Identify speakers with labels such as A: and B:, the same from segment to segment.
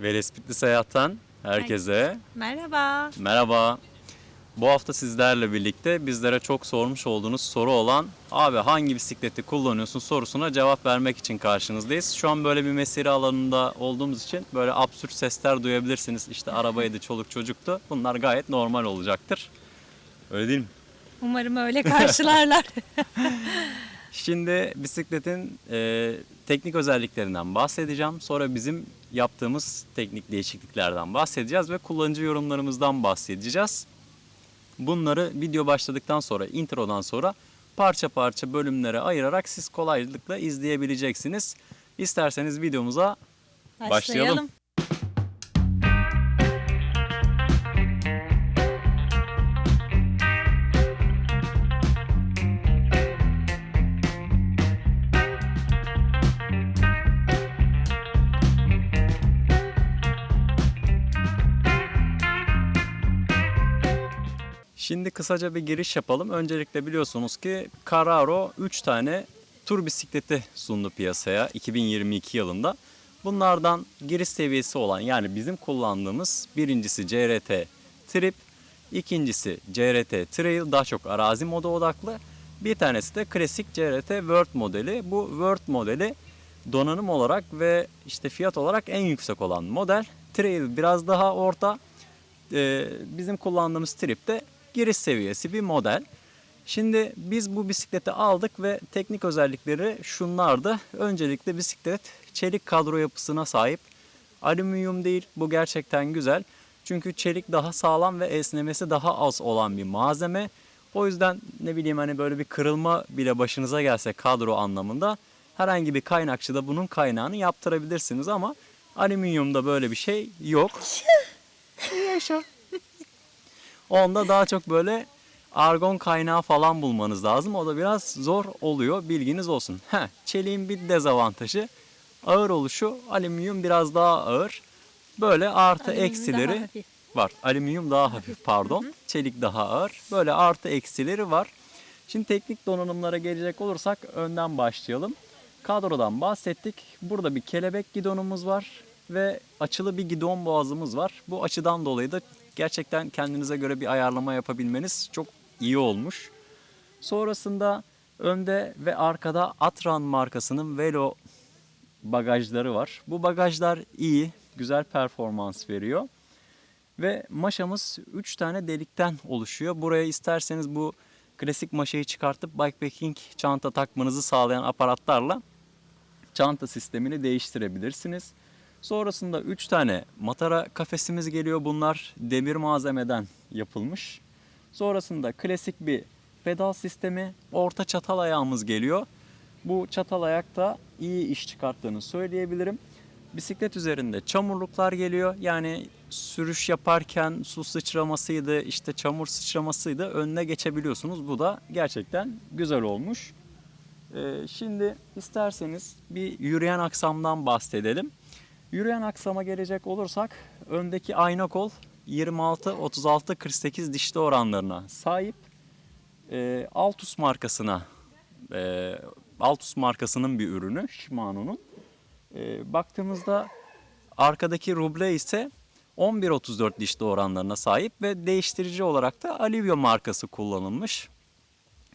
A: Velespitli Seyahat'tan herkese
B: Merhaba.
A: merhaba. Bu hafta sizlerle birlikte bizlere çok sormuş olduğunuz soru olan abi hangi bisikleti kullanıyorsun sorusuna cevap vermek için karşınızdayız. Şu an böyle bir mesire alanında olduğumuz için böyle absürt sesler duyabilirsiniz. İşte arabaydı, çoluk çocuktu. Bunlar gayet normal olacaktır. Öyle değil mi?
B: Umarım öyle karşılarlar.
A: Şimdi bisikletin e, teknik özelliklerinden bahsedeceğim. Sonra bizim yaptığımız teknik değişikliklerden bahsedeceğiz ve kullanıcı yorumlarımızdan bahsedeceğiz. Bunları video başladıktan sonra, introdan sonra parça parça bölümlere ayırarak siz kolaylıkla izleyebileceksiniz. İsterseniz videomuza Başlayalım. Şimdi kısaca bir giriş yapalım. Öncelikle biliyorsunuz ki Carraro 3 tane tur bisikleti sundu piyasaya 2022 yılında. Bunlardan giriş seviyesi olan yani bizim kullandığımız birincisi CRT Trip, ikincisi CRT Trail daha çok arazi moda odaklı. Bir tanesi de klasik CRT World modeli. Bu World modeli donanım olarak ve işte fiyat olarak en yüksek olan model. Trail biraz daha orta. Ee, bizim kullandığımız Trip de giriş seviyesi bir model. Şimdi biz bu bisikleti aldık ve teknik özellikleri şunlardı. Öncelikle bisiklet çelik kadro yapısına sahip. Alüminyum değil bu gerçekten güzel. Çünkü çelik daha sağlam ve esnemesi daha az olan bir malzeme. O yüzden ne bileyim hani böyle bir kırılma bile başınıza gelse kadro anlamında herhangi bir kaynakçıda bunun kaynağını yaptırabilirsiniz ama alüminyumda böyle bir şey yok. Yaşa. Onda daha çok böyle argon kaynağı falan bulmanız lazım. O da biraz zor oluyor. Bilginiz olsun. Heh, çeliğin bir dezavantajı ağır oluşu. Alüminyum biraz daha ağır. Böyle artı
B: Alüminyum
A: eksileri var. Alüminyum daha hafif pardon. Çelik daha ağır. Böyle artı eksileri var. Şimdi teknik donanımlara gelecek olursak önden başlayalım. Kadrodan bahsettik. Burada bir kelebek gidonumuz var ve açılı bir gidon boğazımız var. Bu açıdan dolayı da gerçekten kendinize göre bir ayarlama yapabilmeniz çok iyi olmuş. Sonrasında önde ve arkada Atran markasının Velo bagajları var. Bu bagajlar iyi, güzel performans veriyor. Ve maşamız 3 tane delikten oluşuyor. Buraya isterseniz bu klasik maşayı çıkartıp bikepacking çanta takmanızı sağlayan aparatlarla çanta sistemini değiştirebilirsiniz. Sonrasında 3 tane matara kafesimiz geliyor. Bunlar demir malzemeden yapılmış. Sonrasında klasik bir pedal sistemi, orta çatal ayağımız geliyor. Bu çatal ayakta iyi iş çıkarttığını söyleyebilirim. Bisiklet üzerinde çamurluklar geliyor. Yani sürüş yaparken su sıçramasıydı, işte çamur sıçramasıydı önüne geçebiliyorsunuz. Bu da gerçekten güzel olmuş. Ee, şimdi isterseniz bir yürüyen aksamdan bahsedelim. Yürüyen aksama gelecek olursak öndeki ayna kol 26, 36, 48 dişli oranlarına sahip. Ee, Altus markasına e, Altus markasının bir ürünü Shimano'nun. Ee, baktığımızda arkadaki ruble ise 11-34 dişli oranlarına sahip ve değiştirici olarak da Alivio markası kullanılmış.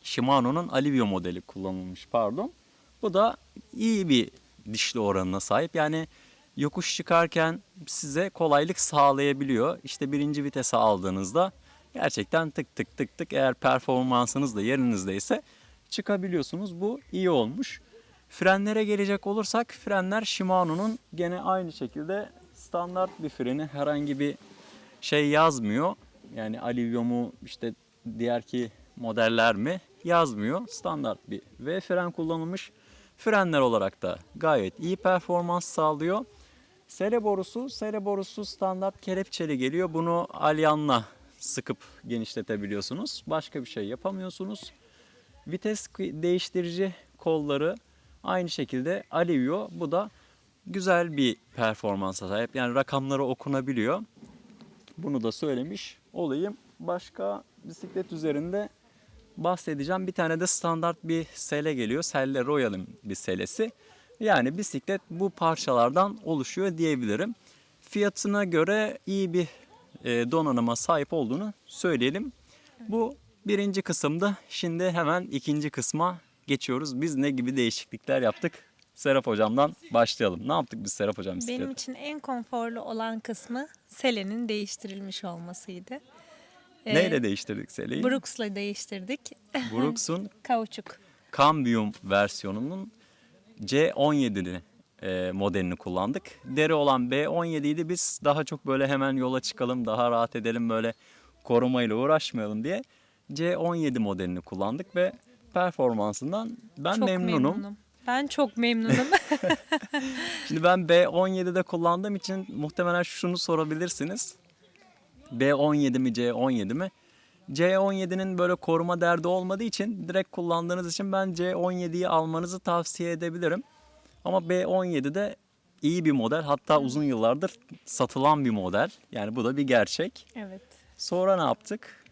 A: Shimano'nun Alivio modeli kullanılmış pardon. Bu da iyi bir dişli oranına sahip. Yani yokuş çıkarken size kolaylık sağlayabiliyor. İşte birinci vitese aldığınızda gerçekten tık tık tık tık eğer performansınız da yerinizdeyse çıkabiliyorsunuz. Bu iyi olmuş. Frenlere gelecek olursak frenler Shimano'nun gene aynı şekilde standart bir freni herhangi bir şey yazmıyor. Yani Alivio mu işte diğerki modeller mi yazmıyor. Standart bir V fren kullanılmış. Frenler olarak da gayet iyi performans sağlıyor. Sele borusu, sele borusu standart kelepçeli geliyor. Bunu alyanla sıkıp genişletebiliyorsunuz. Başka bir şey yapamıyorsunuz. Vites değiştirici kolları aynı şekilde Alivio. Bu da güzel bir performansa sahip. Yani rakamları okunabiliyor. Bunu da söylemiş olayım. Başka bisiklet üzerinde bahsedeceğim. Bir tane de standart bir sele geliyor. Selle Royal'ın bir selesi. Yani bisiklet bu parçalardan oluşuyor diyebilirim. fiyatına göre iyi bir e, donanıma sahip olduğunu söyleyelim. Bu birinci kısımda. Şimdi hemen ikinci kısma geçiyoruz. Biz ne gibi değişiklikler yaptık? Serap hocamdan başlayalım. Ne yaptık biz Serap hocam bisiklete?
B: Benim için en konforlu olan kısmı selenin değiştirilmiş olmasıydı. Ee,
A: Neyle değiştirdik Sele'yi?
B: Brooks'la değiştirdik.
A: Brooks'un
B: Kauçuk.
A: Cambium versiyonunun C17'li e, modelini kullandık. Deri olan B17 idi. Biz daha çok böyle hemen yola çıkalım, daha rahat edelim böyle korumayla uğraşmayalım diye C17 modelini kullandık ve performansından ben
B: çok
A: memnunum.
B: Ben çok memnunum.
A: Şimdi ben B17'de kullandığım için muhtemelen şunu sorabilirsiniz. B17 mi C17 mi? C17'nin böyle koruma derdi olmadığı için direkt kullandığınız için ben C17'yi almanızı tavsiye edebilirim. Ama B17 de iyi bir model hatta uzun yıllardır satılan bir model. Yani bu da bir gerçek.
B: evet.
A: Sonra ne yaptık?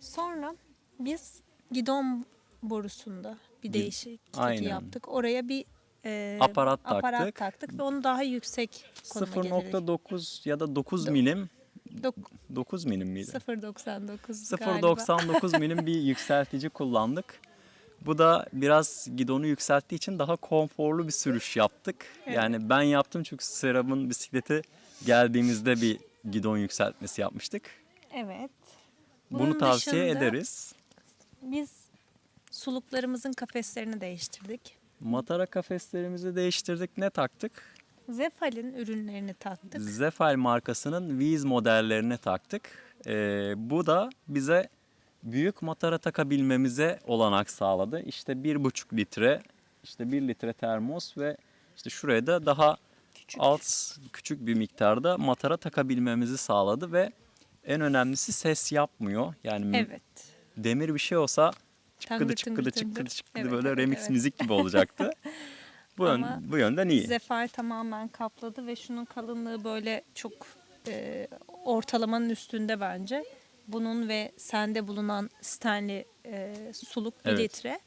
B: Sonra biz gidon borusunda bir değişiklik
A: Aynen.
B: yaptık. Oraya bir e,
A: Aparat
B: aparat
A: taktık.
B: taktık ve onu daha yüksek konuma getirdik.
A: 0.9 ya da 9 milim
B: Dok-
A: 9 milim miydi?
B: 0.99 galiba.
A: 0.99 milim bir yükseltici kullandık. Bu da biraz gidonu yükselttiği için daha konforlu bir sürüş yaptık.
B: Evet.
A: Yani ben yaptım çünkü Serap'ın bisikleti geldiğimizde bir gidon yükseltmesi yapmıştık.
B: Evet.
A: Bunu
B: Bunun
A: tavsiye
B: dışında-
A: ederiz.
B: Biz suluklarımızın kafeslerini değiştirdik.
A: Matara kafeslerimizi değiştirdik. Ne taktık?
B: Zefal'in ürünlerini taktık.
A: Zefal markasının Viz modellerini taktık. Ee, bu da bize büyük matara takabilmemize olanak sağladı. İşte 1,5 litre, işte 1 litre termos ve işte şuraya da daha alt küçük bir miktarda matara takabilmemizi sağladı ve en önemlisi ses yapmıyor. Yani
B: Evet.
A: demir bir şey olsa çıkkıdı çıkkıdı çıkkıdı çıkkıdı
B: Evet,
A: böyle
B: evet,
A: remix
B: evet.
A: müzik gibi olacaktı. bu, yön- bu yönden iyi.
B: Zefal tamamen kapladı ve şunun kalınlığı böyle çok e, ortalamanın üstünde bence. Bunun ve sende bulunan Stanley e, suluk
A: Evet.
B: litre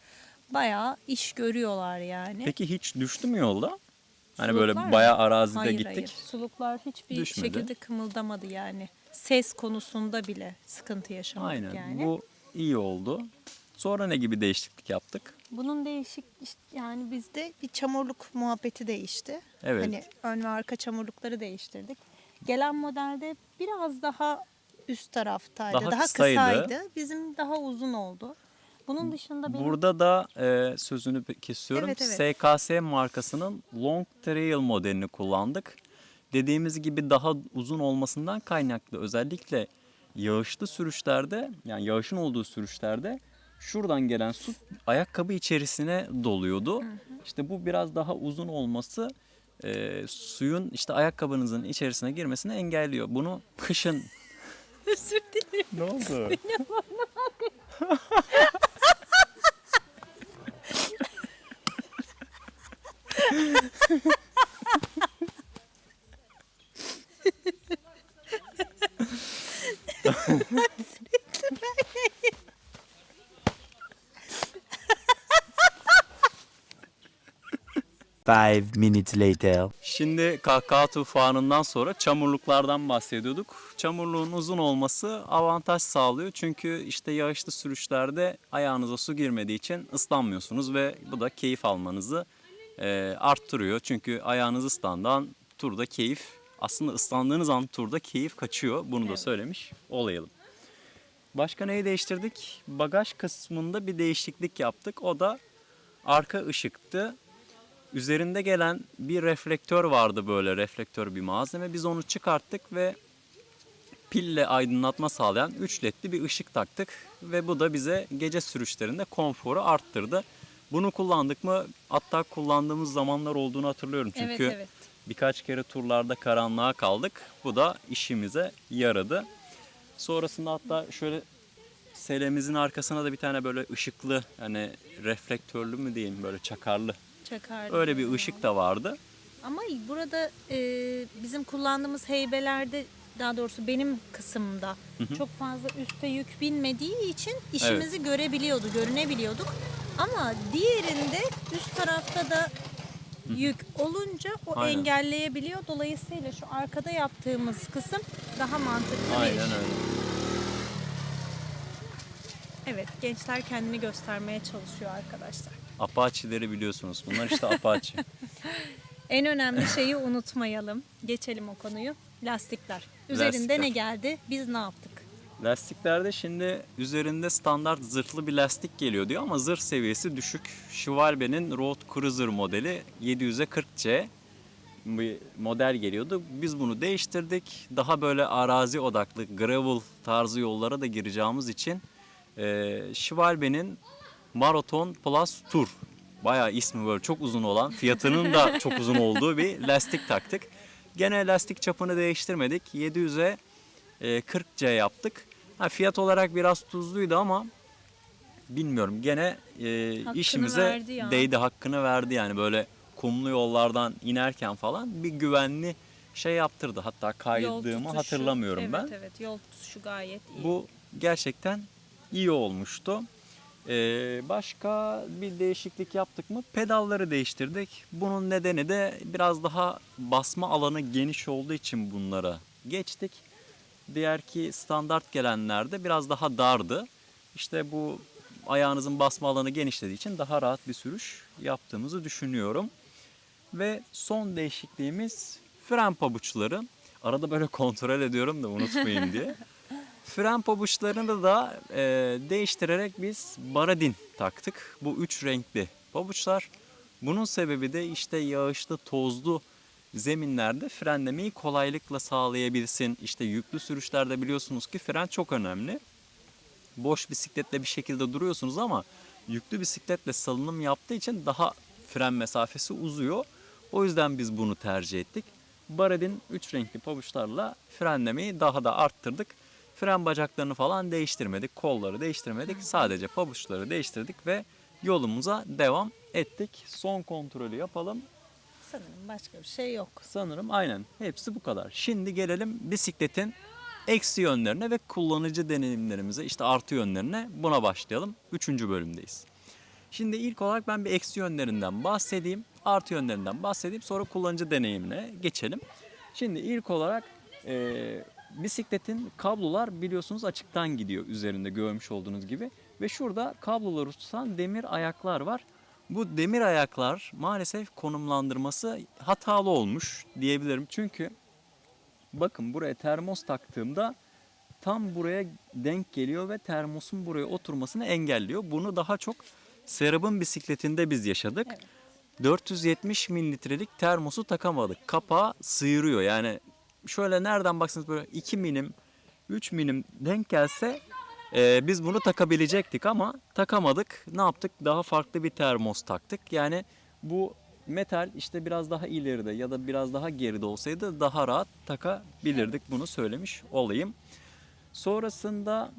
B: bayağı iş görüyorlar yani.
A: Peki hiç düştü mü yolda? Hani
B: Suluklar
A: böyle bayağı arazide
B: hayır,
A: gittik.
B: Hayır, suluklar hiçbir
A: Düşmedi.
B: şekilde kımıldamadı yani. Ses konusunda bile sıkıntı yaşamadık
A: Aynen.
B: yani.
A: Bu iyi oldu. Sonra ne gibi değişiklik yaptık?
B: Bunun değişik yani bizde bir çamurluk muhabbeti değişti.
A: Evet.
B: Hani ön ve arka çamurlukları değiştirdik. Gelen modelde biraz daha üst taraftaydı.
A: Daha
B: Daha,
A: kısaydı.
B: kısaydı. Bizim daha uzun oldu. Bunun dışında benim
A: Burada da e, sözünü kesiyorum.
B: Evet, evet.
A: SKS markasının Long Trail modelini kullandık. Dediğimiz gibi daha uzun olmasından kaynaklı özellikle yağışlı sürüşlerde yani yağışın olduğu sürüşlerde şuradan gelen su ayakkabı içerisine doluyordu. İşte bu biraz daha uzun olması e, suyun işte ayakkabınızın içerisine girmesini engelliyor. Bunu kışın
B: özür dilerim.
A: ne oldu?
C: Five minutes later.
A: Şimdi kahkaha tufanından sonra çamurluklardan bahsediyorduk. Çamurluğun uzun olması avantaj sağlıyor. Çünkü işte yağışlı sürüşlerde ayağınıza su girmediği için ıslanmıyorsunuz ve bu da keyif almanızı e, arttırıyor. Çünkü ayağınız ıslandan turda keyif aslında ıslandığınız an turda keyif kaçıyor. Bunu da söylemiş olayalım. Başka neyi değiştirdik? Bagaj kısmında bir değişiklik yaptık. O da arka ışıktı. Üzerinde gelen bir reflektör vardı böyle reflektör bir malzeme. Biz onu çıkarttık ve pille aydınlatma sağlayan 3 ledli bir ışık taktık. Ve bu da bize gece sürüşlerinde konforu arttırdı. Bunu kullandık mı? Hatta kullandığımız zamanlar olduğunu hatırlıyorum. Çünkü
B: Evet evet.
A: birkaç kere turlarda karanlığa kaldık. Bu da işimize yaradı. Sonrasında hatta şöyle selemizin arkasına da bir tane böyle ışıklı hani reflektörlü mü diyeyim böyle çakarlı
B: Çakar.
A: öyle bir ışık da vardı.
B: Ama burada e, bizim kullandığımız heybelerde daha doğrusu benim kısımda çok fazla üste yük binmediği için işimizi görebiliyordu, görünebiliyorduk. Ama diğerinde üst tarafta da yük olunca o
A: Aynen.
B: engelleyebiliyor. Dolayısıyla şu arkada yaptığımız kısım daha mantıklı bir
A: Aynen
B: iş.
A: öyle.
B: Evet, gençler kendini göstermeye çalışıyor arkadaşlar.
A: Apache'leri biliyorsunuz. Bunlar işte Apache.
B: En önemli şeyi unutmayalım. Geçelim o konuyu. Lastikler. Üzerinde
A: Lastikler.
B: ne geldi? Biz ne yaptık?
A: Lastiklerde şimdi üzerinde standart zırhlı bir lastik geliyor diyor ama zırh seviyesi düşük. Schwalbe'nin Road Cruiser modeli 700'e 40C bir model geliyordu. Biz bunu değiştirdik. Daha böyle arazi odaklı gravel tarzı yollara da gireceğimiz için e, Schwalbe'nin Marathon Plus Tour bayağı ismi böyle çok uzun olan fiyatının da çok uzun olduğu bir lastik taktık. Gene lastik çapını değiştirmedik. 700'e e, 40C yaptık. Ha, fiyat olarak biraz tuzluydu ama bilmiyorum gene e,
B: Hakkını
A: işimize değdi hakkını verdi yani böyle kumlu yollardan inerken falan bir güvenli şey yaptırdı. Hatta kaydığımı hatırlamıyorum
B: evet,
A: ben.
B: Evet, yol tutuşu gayet iyi.
A: Bu gerçekten iyi olmuştu. Ee, başka bir değişiklik yaptık mı? Pedalları değiştirdik. Bunun nedeni de biraz daha basma alanı geniş olduğu için bunlara geçtik. Diğer ki standart gelenlerde biraz daha dardı. İşte bu ayağınızın basma alanı genişlediği için daha rahat bir sürüş yaptığımızı düşünüyorum. Ve son değişikliğimiz fren pabuçları. Arada böyle kontrol ediyorum da unutmayayım diye. Fren pabuçlarını da e, değiştirerek biz baradin taktık. Bu üç renkli pabuçlar. Bunun sebebi de işte yağışlı, tozlu zeminlerde frenlemeyi kolaylıkla sağlayabilsin. İşte yüklü sürüşlerde biliyorsunuz ki fren çok önemli. Boş bisikletle bir şekilde duruyorsunuz ama yüklü bisikletle salınım yaptığı için daha fren mesafesi uzuyor. O yüzden biz bunu tercih ettik. Baradin 3 renkli pabuçlarla frenlemeyi daha da arttırdık. Fren bacaklarını falan değiştirmedik, kolları değiştirmedik. Sadece pabuçları değiştirdik ve yolumuza devam ettik. Son kontrolü yapalım.
B: Sanırım başka bir şey yok.
A: Sanırım aynen hepsi bu kadar. Şimdi gelelim bisikletin eksi yönlerine ve kullanıcı deneyimlerimize işte artı yönlerine buna başlayalım. Üçüncü bölümdeyiz. Şimdi ilk olarak ben bir eksi yönlerinden bahsedeyim. Artı yönlerinden bahsedeyim. Sonra kullanıcı deneyimine geçelim. Şimdi ilk olarak e, bisikletin kablolar biliyorsunuz açıktan gidiyor üzerinde görmüş olduğunuz gibi. Ve şurada kabloları tutan demir ayaklar var. Bu demir ayaklar maalesef konumlandırması hatalı olmuş diyebilirim. Çünkü bakın buraya termos taktığımda tam buraya denk geliyor ve termosun buraya oturmasını engelliyor. Bunu daha çok Serap'ın bisikletinde biz yaşadık.
B: Evet.
A: 470 mililitrelik termosu takamadık. Kapağı sıyırıyor. Yani şöyle nereden baksanız böyle 2 milim, 3 milim denk gelse e, biz bunu takabilecektik ama takamadık. Ne yaptık? Daha farklı bir termos taktık. Yani bu metal işte biraz daha ileride ya da biraz daha geride olsaydı daha rahat takabilirdik. Bunu söylemiş olayım. Sonrasında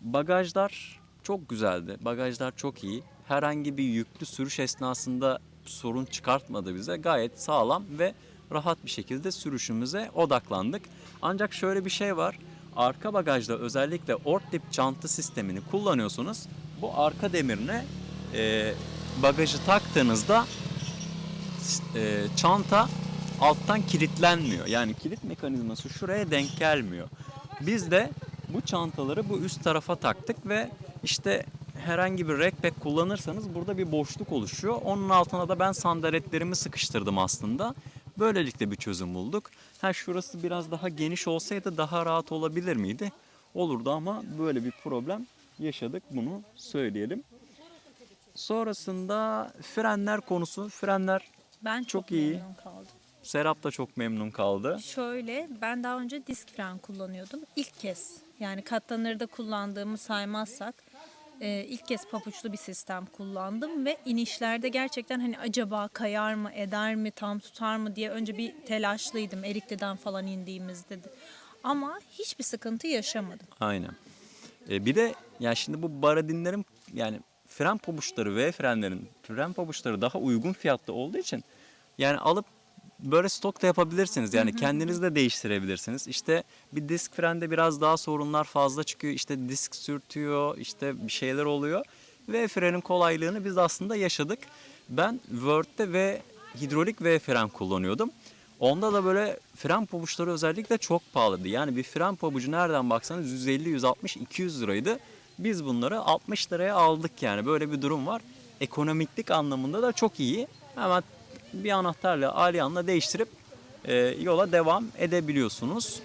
A: bagajlar çok güzeldi. Bagajlar çok iyi. Herhangi bir yüklü sürüş esnasında sorun çıkartmadı bize. Gayet sağlam ve rahat bir şekilde sürüşümüze odaklandık. Ancak şöyle bir şey var. Arka bagajda özellikle Ortliп çanta sistemini kullanıyorsunuz. Bu arka demirine e, bagajı taktığınızda e, çanta alttan kilitlenmiyor. Yani kilit mekanizması şuraya denk gelmiyor. Biz de bu çantaları bu üst tarafa taktık ve işte herhangi bir rackpack kullanırsanız burada bir boşluk oluşuyor. Onun altına da ben sandaletlerimi sıkıştırdım aslında. Böylelikle bir çözüm bulduk. Ha şurası biraz daha geniş olsaydı daha rahat olabilir miydi? Olurdu ama böyle bir problem yaşadık bunu söyleyelim. Sonrasında frenler konusu. Frenler
B: Ben çok,
A: Çok iyi.
B: kaldım.
A: Serap da çok memnun kaldı.
B: Şöyle ben daha önce disk fren kullanıyordum. İlk kez yani katlanırda kullandığımı saymazsak e, ilk kez papuçlu bir sistem kullandım ve inişlerde gerçekten hani acaba kayar mı eder mi tam tutar mı diye önce bir telaşlıydım Erikli'den falan indiğimizde de. Ama hiçbir sıkıntı yaşamadım.
A: Aynen. E, bir de ya şimdi bu baradinlerin yani fren pabuçları ve frenlerin fren pabuçları daha uygun fiyatlı olduğu için yani alıp böyle stok da yapabilirsiniz. Yani kendiniz de değiştirebilirsiniz. İşte bir disk frende biraz daha sorunlar fazla çıkıyor. İşte disk sürtüyor, işte bir şeyler oluyor. Ve frenin kolaylığını biz aslında yaşadık. Ben Word'de ve hidrolik V fren kullanıyordum. Onda da böyle fren pabuçları özellikle çok pahalıydı. Yani bir fren pabucu nereden baksanız 150, 160, 200 liraydı. Biz bunları 60 liraya aldık yani böyle bir durum var. Ekonomiklik anlamında da çok iyi. Hemen bir anahtarla alyanla değiştirip e, yola devam edebiliyorsunuz.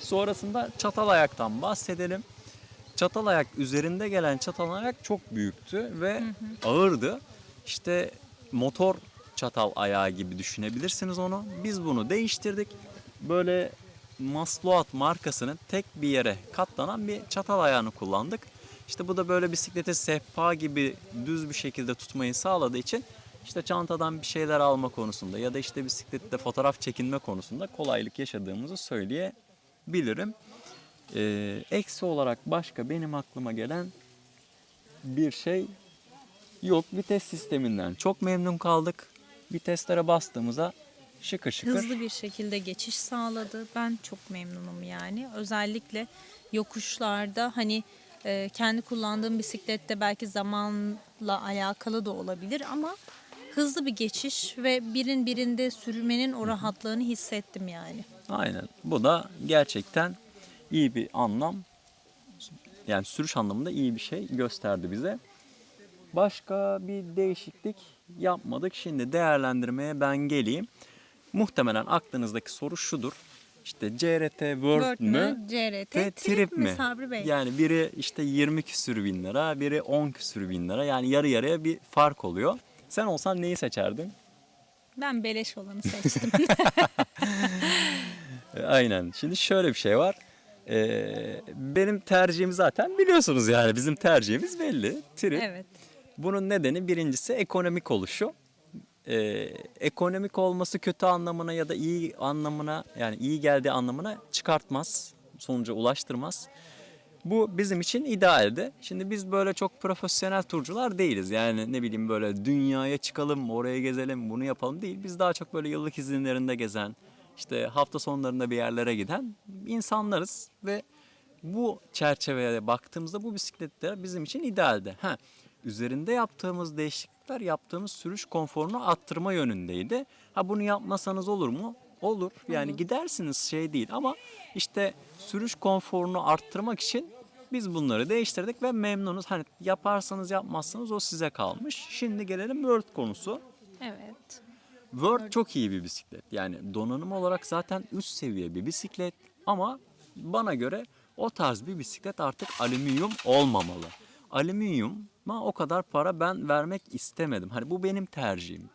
A: Sonrasında çatal ayaktan bahsedelim. Çatal ayak üzerinde gelen çatal ayak çok büyüktü ve ağırdı. İşte motor çatal ayağı gibi düşünebilirsiniz onu. Biz bunu değiştirdik. Böyle Masloat markasının tek bir yere katlanan bir çatal ayağını kullandık. İşte bu da böyle bisikleti sehpa gibi düz bir şekilde tutmayı sağladığı için işte çantadan bir şeyler alma konusunda ya da işte bisiklette fotoğraf çekinme konusunda kolaylık yaşadığımızı söyleyebilirim. Ee, eksi olarak başka benim aklıma gelen bir şey yok. Vites sisteminden çok memnun kaldık. Viteslere bastığımızda şıkır şıkır.
B: Hızlı bir şekilde geçiş sağladı. Ben çok memnunum yani. Özellikle yokuşlarda hani e, kendi kullandığım bisiklette belki zamanla alakalı da olabilir ama hızlı bir geçiş ve birin birinde sürmenin o rahatlığını hissettim yani.
A: Aynen. Bu da gerçekten iyi bir anlam. Yani sürüş anlamında iyi bir şey gösterdi bize. Başka bir değişiklik yapmadık. Şimdi değerlendirmeye ben geleyim. Muhtemelen aklınızdaki soru şudur. İşte CRT World,
B: Word
A: mü?
B: mü? CRT,
A: ve
B: trip, mi Sabri Bey?
A: Yani biri işte 20 küsür bin lira, biri 10 küsür bin lira. Yani yarı yarıya bir fark oluyor. Sen olsan neyi seçerdin?
B: Ben beleş olanı seçtim.
A: E, Aynen. Şimdi şöyle bir şey var. Ee, benim tercihim zaten biliyorsunuz yani bizim tercihimiz belli. Trip.
B: evet.
A: Bunun nedeni birincisi ekonomik oluşu. Ee, ekonomik olması kötü anlamına ya da iyi anlamına yani iyi geldiği anlamına çıkartmaz. Sonuca ulaştırmaz. Bu bizim için idealdi. Şimdi biz böyle çok profesyonel turcular değiliz. Yani ne bileyim böyle dünyaya çıkalım, oraya gezelim, bunu yapalım değil. Biz daha çok böyle yıllık izinlerinde gezen, işte hafta sonlarında bir yerlere giden insanlarız ve bu çerçeveye baktığımızda bu bisikletler bizim için idealdi. Ha, üzerinde yaptığımız değişiklikler yaptığımız sürüş konforunu arttırma yönündeydi. Ha bunu yapmasanız olur mu? Olur. Yani gidersiniz şey değil ama işte sürüş konforunu arttırmak için biz bunları değiştirdik ve memnunuz. Hani yaparsanız yapmazsanız o size kalmış. Şimdi gelelim World konusu.
B: Evet.
A: World çok iyi bir bisiklet. Yani donanım olarak zaten üst seviye bir bisiklet ama bana göre o tarz bir bisiklet artık alüminyum olmamalı. Alüminyuma o kadar para ben vermek istemedim. Hani bu benim tercihim.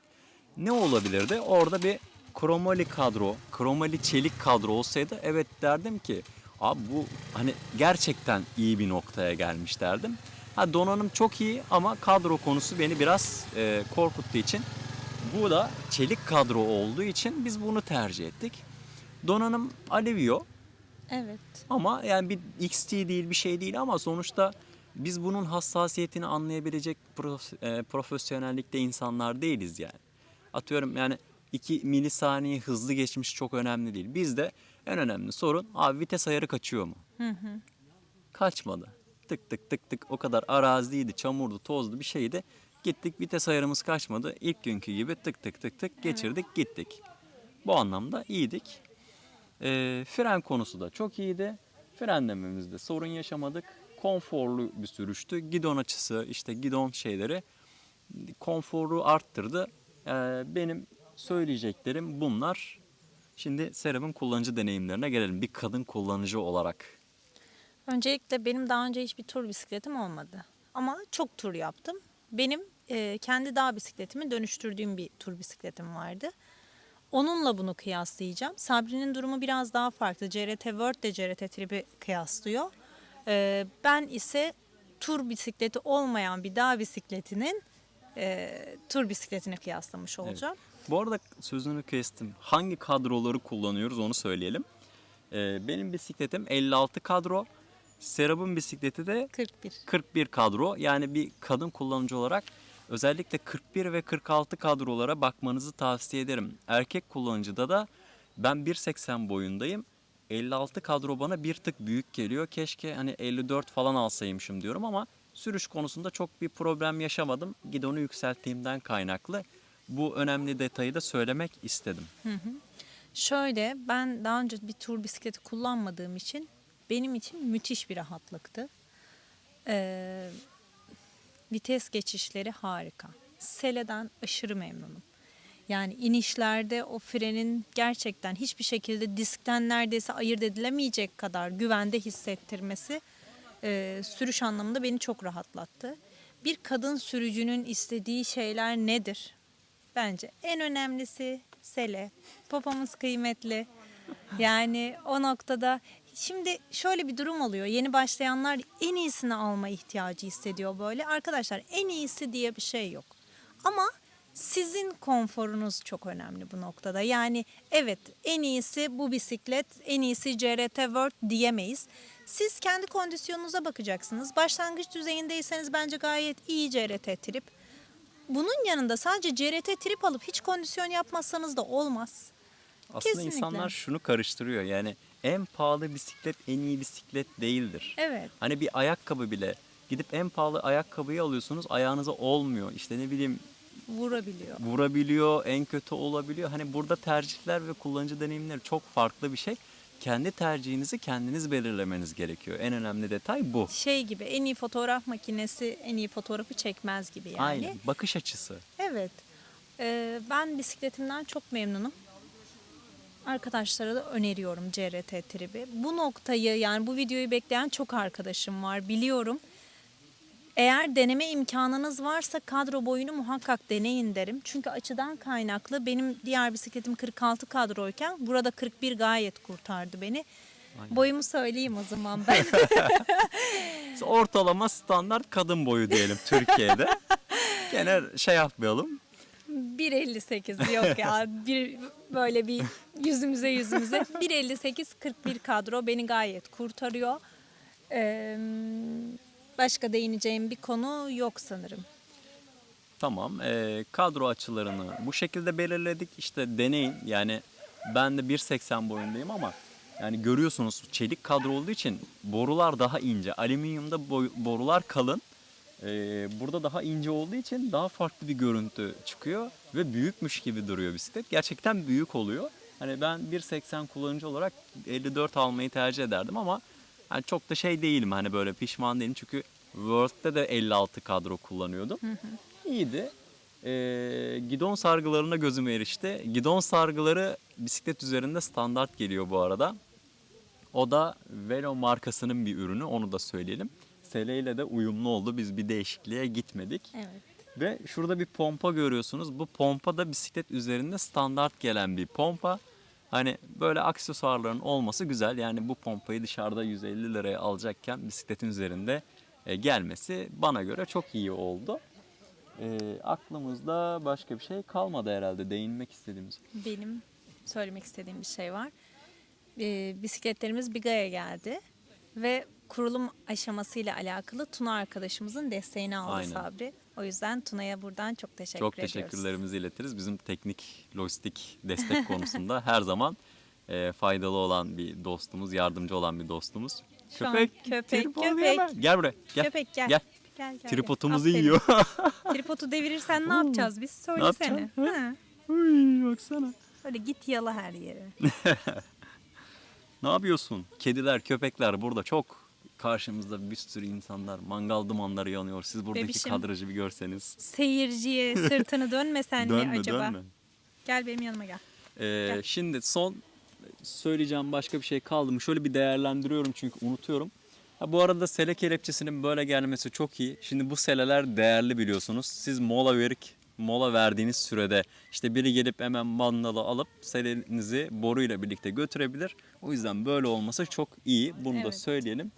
A: Ne olabilirdi? Orada bir kromali kadro, kromali çelik kadro olsaydı evet derdim ki abi bu hani gerçekten iyi bir noktaya gelmiş derdim. Ha donanım çok iyi ama kadro konusu beni biraz e, korkuttuğu için bu da çelik kadro olduğu için biz bunu tercih ettik. Donanım Alivio
B: Evet.
A: ama yani bir XT değil bir şey değil ama sonuçta biz bunun hassasiyetini anlayabilecek prof- e, profesyonellikte insanlar değiliz yani. Atıyorum yani 2 milisaniye hızlı geçmiş çok önemli değil. Bizde en önemli sorun abi vites ayarı kaçıyor mu? Kaçmadı. Tık tık tık tık o kadar araziydi, çamurdu, tozlu bir şeydi. Gittik vites ayarımız kaçmadı. İlk günkü gibi tık tık tık tık geçirdik gittik. Bu anlamda iyiydik. Ee, fren konusu da çok iyiydi. Frenlememizde sorun yaşamadık. Konforlu bir sürüştü. Gidon açısı işte gidon şeyleri konforu arttırdı. Ee, benim söyleyeceklerim bunlar. Şimdi Serap'ın kullanıcı deneyimlerine gelelim. Bir kadın kullanıcı olarak.
B: Öncelikle benim daha önce hiçbir tur bisikletim olmadı. Ama çok tur yaptım. Benim e, kendi dağ bisikletimi dönüştürdüğüm bir tur bisikletim vardı. Onunla bunu kıyaslayacağım. Sabri'nin durumu biraz daha farklı. CRT World de CRT Trip'i kıyaslıyor. E, ben ise tur bisikleti olmayan bir dağ bisikletinin e, tur bisikletini kıyaslamış olacağım.
A: Bu arada sözünü kestim. Hangi kadroları kullanıyoruz onu söyleyelim. Ee, benim bisikletim 56 kadro. Serap'ın bisikleti de
B: 41.
A: 41 kadro. Yani bir kadın kullanıcı olarak özellikle 41 ve 46 kadrolara bakmanızı tavsiye ederim. Erkek kullanıcıda da ben 1.80 boyundayım. 56 kadro bana bir tık büyük geliyor. Keşke hani 54 falan alsaymışım diyorum ama sürüş konusunda çok bir problem yaşamadım. Gidonu yükselttiğimden kaynaklı. Bu önemli detayı da söylemek istedim.
B: Şöyle ben daha önce bir tur bisikleti kullanmadığım için benim için müthiş bir rahatlıktı. Ee, vites geçişleri harika. Sele'den aşırı memnunum. Yani inişlerde o frenin gerçekten hiçbir şekilde diskten neredeyse ayırt edilemeyecek kadar güvende hissettirmesi e, sürüş anlamında beni çok rahatlattı. Bir kadın sürücünün istediği şeyler nedir? Bence en önemlisi sele. Popomuz kıymetli. Yani o noktada şimdi şöyle bir durum oluyor. Yeni başlayanlar en iyisini alma ihtiyacı hissediyor böyle. Arkadaşlar en iyisi diye bir şey yok. Ama sizin konforunuz çok önemli bu noktada. Yani evet en iyisi bu bisiklet, en iyisi CRT World diyemeyiz. Siz kendi kondisyonunuza bakacaksınız. Başlangıç düzeyindeyseniz bence gayet iyi CRT trip. Bunun yanında sadece CRT trip alıp hiç kondisyon yapmazsanız da olmaz.
A: Aslında
B: Kesinlikle.
A: insanlar şunu karıştırıyor. Yani en pahalı bisiklet en iyi bisiklet değildir.
B: Evet.
A: Hani bir ayakkabı bile gidip en pahalı ayakkabıyı alıyorsunuz ayağınıza olmuyor. İşte ne bileyim
B: Vurabiliyor.
A: vurabiliyor, en kötü olabiliyor. Hani burada tercihler ve kullanıcı deneyimleri çok farklı bir şey. Kendi tercihinizi kendiniz belirlemeniz gerekiyor. En önemli detay bu.
B: Şey gibi en iyi fotoğraf makinesi en iyi fotoğrafı çekmez gibi yani.
A: Aynen. Bakış açısı.
B: Evet. Ee, ben bisikletimden çok memnunum. Arkadaşlara da öneriyorum CRT tribi. Bu noktayı yani bu videoyu bekleyen çok arkadaşım var biliyorum. Eğer deneme imkanınız varsa kadro boyunu muhakkak deneyin derim. Çünkü açıdan kaynaklı benim diğer bisikletim 46 kadroyken burada 41 gayet kurtardı beni.
A: Aynen.
B: Boyumu söyleyeyim o zaman ben.
A: Ortalama standart kadın boyu diyelim Türkiye'de. Gene şey yapmayalım.
B: 1.58 yok ya. Bir böyle bir yüzümüze yüzümüze. 1.58 41 kadro beni gayet kurtarıyor. Ee, başka değineceğim bir konu yok sanırım.
A: Tamam. eee, kadro açılarını bu şekilde belirledik. İşte deneyin. Yani ben de 1.80 boyundayım ama yani görüyorsunuz çelik kadro olduğu için borular daha ince. Alüminyumda boy- borular kalın. Eee, burada daha ince olduğu için daha farklı bir görüntü çıkıyor ve büyükmüş gibi duruyor bisiklet. Gerçekten büyük oluyor. Hani ben 1.80 kullanıcı olarak 54 almayı tercih ederdim ama hani çok da şey değilim hani böyle pişman değilim çünkü World'de de 56 kadro kullanıyordum. İyiydi. Ee, gidon sargılarına gözüm erişti. Gidon sargıları bisiklet üzerinde standart geliyor bu arada. O da Velo markasının bir ürünü onu da söyleyelim. Sele ile de uyumlu oldu. Biz bir değişikliğe gitmedik.
B: Evet.
A: Ve şurada bir pompa görüyorsunuz. Bu pompa da bisiklet üzerinde standart gelen bir pompa. Hani böyle aksesuarların olması güzel. Yani bu pompayı dışarıda 150 liraya alacakken bisikletin üzerinde e, gelmesi bana göre çok iyi oldu. E, aklımızda başka bir şey kalmadı herhalde değinmek istediğimiz.
B: Benim söylemek istediğim bir şey var. Ee, bisikletlerimiz Biga'ya geldi ve kurulum aşamasıyla alakalı Tuna arkadaşımızın desteğini aldı
A: Aynen.
B: Sabri. O yüzden Tuna'ya buradan çok teşekkür
A: Çok
B: ediyoruz.
A: teşekkürlerimizi iletiriz. Bizim teknik, lojistik destek konusunda her zaman e, faydalı olan bir dostumuz, yardımcı olan bir dostumuz.
B: Şu an köpek, köpek.
A: yeme. Gel buraya. Gel.
B: Köpek gel.
A: Gel.
B: Gel, gel, gel.
A: Tripodumuzu
B: Aferin.
A: yiyor.
B: Tripodu devirirsen ne yapacağız biz? Söylesene.
A: yapacaksın?
B: Ha.
A: Uy, baksana.
B: Öyle git yala her yere.
A: Ne yapıyorsun? Kediler, köpekler burada çok karşımızda bir sürü insanlar. Mangal dumanları yanıyor. Siz buradaki
B: Bebişim.
A: kadrajı bir görseniz.
B: Seyirciye sırtını dönmesen
A: dönme
B: mi acaba?
A: dönme.
B: Gel benim yanıma gel.
A: Ee,
B: Gel.
A: şimdi son söyleyeceğim başka bir şey kaldı mı? Şöyle bir değerlendiriyorum çünkü unutuyorum. Ha, bu arada sele kelepçesinin böyle gelmesi çok iyi. Şimdi bu seleler değerli biliyorsunuz. Siz mola verip mola verdiğiniz sürede işte biri gelip hemen mandalı alıp selenizi boruyla birlikte götürebilir. O yüzden böyle olması çok iyi. Bunu da
B: Evet.
A: söyleyelim.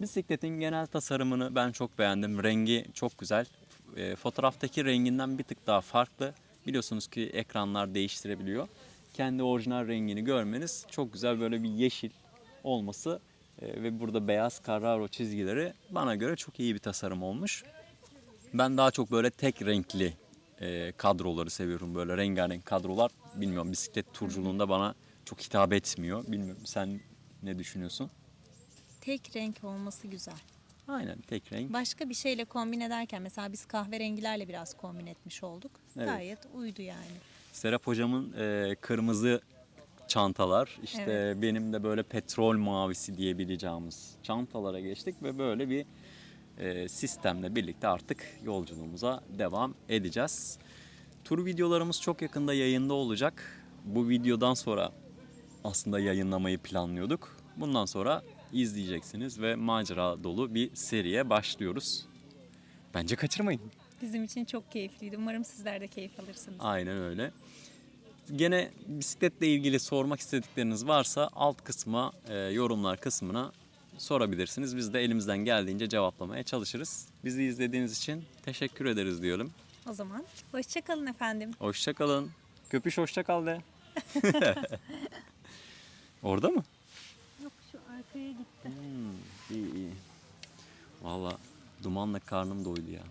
A: Bisikletin genel tasarımını ben çok beğendim. Rengi çok güzel. E, fotoğraftaki renginden bir tık daha farklı. Biliyorsunuz ki ekranlar değiştirebiliyor. Kendi orijinal rengini görmeniz çok güzel böyle bir yeşil olması e, ve burada beyaz Carraro çizgileri bana göre çok iyi bir tasarım olmuş. Ben daha çok böyle tek renkli e, kadroları seviyorum. Böyle rengarenk kadrolar. Bilmiyorum bisiklet turculuğunda bana çok hitap etmiyor. Bilmiyorum sen ne düşünüyorsun?
B: Tek renk olması güzel.
A: Aynen tek renk.
B: Başka bir şeyle kombin ederken mesela biz kahverengilerle biraz kombin etmiş olduk.
A: Evet.
B: Gayet uydu yani.
A: Serap hocamın e, kırmızı çantalar, işte
B: Evet.
A: benim de böyle petrol mavisi diyebileceğimiz çantalara geçtik ve böyle bir e, sistemle birlikte artık yolculuğumuza devam edeceğiz. Tur videolarımız çok yakında yayında olacak. Bu videodan sonra aslında yayınlamayı planlıyorduk. Bundan sonra izleyeceksiniz ve macera dolu bir seriye başlıyoruz. Bence kaçırmayın.
B: Bizim için çok keyifliydi. Umarım sizler de keyif alırsınız.
A: Aynen öyle. Gene bisikletle ilgili sormak istedikleriniz varsa alt kısma, e, yorumlar kısmına sorabilirsiniz. Biz de elimizden geldiğince cevaplamaya çalışırız. Bizi izlediğiniz için teşekkür ederiz diyorum.
B: O zaman hoşçakalın efendim.
A: Hoşçakalın. Köpüş hoşça kal de. Orada mı?
B: kıyı gitti.
A: Hmm, iyi iyi. Valla dumanla karnım doydu ya.